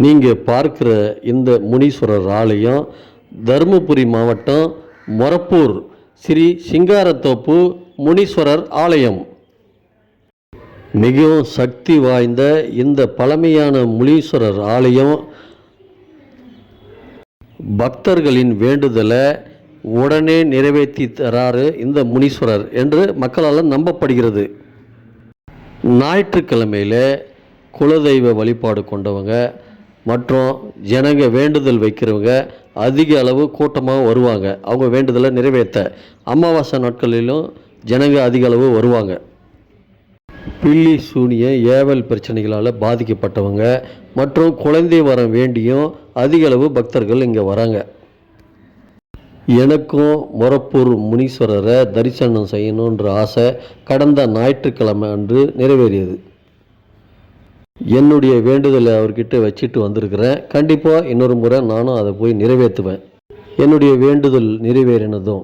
நீங்கள் பார்க்குற இந்த முனீஸ்வரர் ஆலயம் தருமபுரி மாவட்டம் மொரப்பூர் ஸ்ரீ சிங்காரத்தோப்பு முனீஸ்வரர் ஆலயம். மிகவும் சக்தி வாய்ந்த இந்த பழமையான முனீஸ்வரர் ஆலயம் பக்தர்களின் வேண்டுதலை உடனே நிறைவேற்றி தராரு இந்த முனீஸ்வரர் என்று மக்களால் நம்பப்படுகிறது. ஞாயிற்றுக்கிழமையில் குலதெய்வ வழிபாடு கொண்டவங்க மற்றும் ஜனங்க வேண்டுதல் வைக்கிறவங்க அதிக அளவு கூட்டமாக வருவாங்க. அவங்க வேண்டுதலை நிறைவேற்ற அமாவாசை நாட்களிலும் ஜனங்க அதிக அளவு வருவாங்க. பில்லி சூனிய ஏவல் பிரச்சனைகளால் பாதிக்கப்பட்டவங்க மற்றும் குழந்தை வரம் வேண்டியும் அதிக அளவு பக்தர்கள் இங்கே வராங்க. எனக்கும் மொரப்பூர் முனீஸ்வரரை தரிசனம் செய்யணுன்ற ஆசை கடந்த ஞாயிற்றுக்கிழமை அன்று நிறைவேறியது. என்னுடைய வேண்டுதலை அவர்கிட்ட வச்சுட்டு வந்திருக்கிறேன். கண்டிப்பாக இன்னொரு முறை நானும் அதை போய் நிறைவேற்றுவேன். என்னுடைய வேண்டுதல் நிறைவேறினதும்